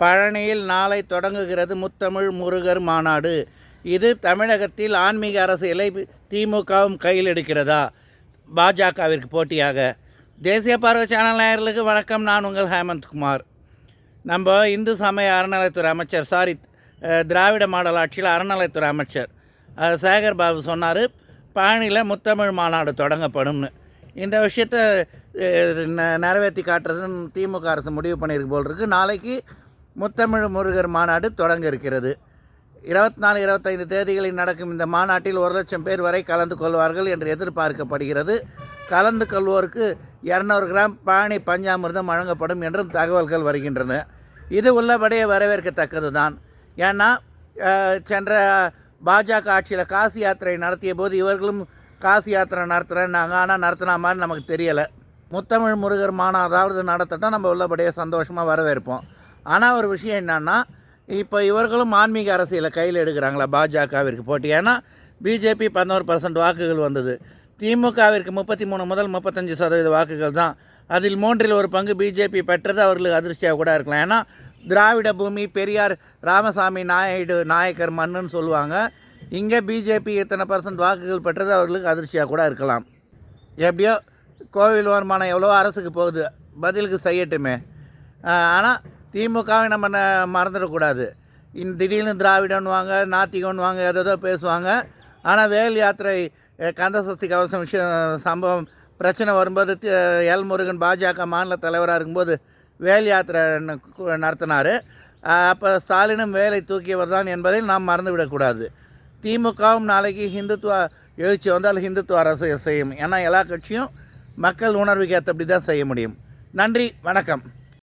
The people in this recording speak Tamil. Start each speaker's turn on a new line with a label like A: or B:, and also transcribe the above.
A: பழனியில் நாளை தொடங்குகிறது முத்தமிழ் முருகர் மாநாடு. இது தமிழகத்தில் ஆன்மீக அரசியலை திமுகவும் கையில் எடுக்கிறதா? பாஜகவிற்கு போட்டியாக. தேசிய பார்வை சேனல் நேயர்களுக்கு வணக்கம். நான் உங்கள் ஹேமந்த்குமார் நம்ம இந்து சமய அறநிலைத்துறை அமைச்சர் சாரி திராவிட மாடல் ஆட்சியில் அறநிலைத்துறை அமைச்சர் சேகர் பாபு சொன்னார் பழனியில் முத்தமிழ் மாநாடு தொடங்கப்படும்னு. இந்த விஷயத்தை ந- நிறைவேற்றி காட்டுறதுன்னு திமுக அரசு முடிவு பண்ணியிருக்கு போல் இருக்குது நாளைக்கு முத்தமிழ் முருகர் மாநாடு தொடங்க இருக்கிறது. இருபத்தி நாலு இருபத்தைந்து தேதிகளில் நடக்கும் இந்த மாநாட்டில் ஒரு லட்சம் பேர் வரை கலந்து கொள்வார்கள் என்று எதிர்பார்க்கப்படுகிறது. கலந்து கொள்வோருக்கு இரநூறு கிராம் பழனி பஞ்சாமிர்தம் வழங்கப்படும் என்றும் தகவல்கள் வருகின்றன. இது உள்ளபடியே வரவேற்கத்தக்கது தான் ஏன்னா சென்ற பாஜக ஆட்சியில் காசி யாத்திரை நடத்திய போது இவர்களும் காசி யாத்திரை நடத்துகிறேன்னாங்க ஆனால் நடத்தின மாதிரி நமக்கு தெரியலை. முத்தமிழ் முருகர் மாநாடாவது நடத்தட்டும் நம்ம உள்ளபடியே சந்தோஷமாக வரவேற்போம். ஆனால் ஒரு விஷயம் என்னன்னா இப்போ இவர்களும் ஆன்மீக அரசியலை கையில் எடுக்கிறாங்களா? பாஜகவிற்கு போட்டி. ஏன்னா பிஜேபி பதினோரு பர்சன்ட் வாக்குகள் வந்தது. திமுகவிற்கு முப்பத்தி மூணு முதல் முப்பத்தஞ்சு சதவீத வாக்குகள் தான். அதில் மூன்றில் ஒரு பங்கு பிஜேபி பெற்றது அவர்களுக்கு அதிர்ஷ்டியாக கூட இருக்கலாம். ஏன்னா திராவிட பூமி பெரியார் ராமசாமி நாயுடு நாயக்கர் மண்ணுன்னு சொல்லுவாங்க இங்கே பிஜேபி இத்தனை பர்சன்ட் வாக்குகள் பெற்றது அவர்களுக்கு அதிர்ச்சியாக கூட இருக்கலாம். எப்படியோ கோவில் வருமானம் எவ்வளோ அரசுக்கு போகுது. பதிலுக்கு செய்யட்டுமே. ஆனால் திமுகவை நம்ம ந- மறந்துடக்கூடாது. இன் திடீர்னு திராவிடன்வாங்க நாத்திகன்னுவாங்க ஏதோ பேசுவாங்க. ஆனால் வேல் யாத்திரை கந்தசஸ்தி கவசம் விஷயம் சம்பவம் பிரச்சனை வரும்போது எல் முருகன் பாஜக மாநில தலைவராக இருக்கும்போது வேல் யாத்திரை நடத்தினார். அப்போ ஸ்டாலினும் வேலை தூக்கியவர் தான் என்பதை நாம் மறந்துவிடக்கூடாது. திமுகவும் நாளைக்கு ஹிந்துத்துவ எழுச்சி வந்தால் ஹிந்துத்துவ அரசு செய்யும். ஏன்னா எல்லா கட்சியும் மக்கள் உணர்வுக்கு ஏற்றபடி தான் செய்ய முடியும். நன்றி வணக்கம்.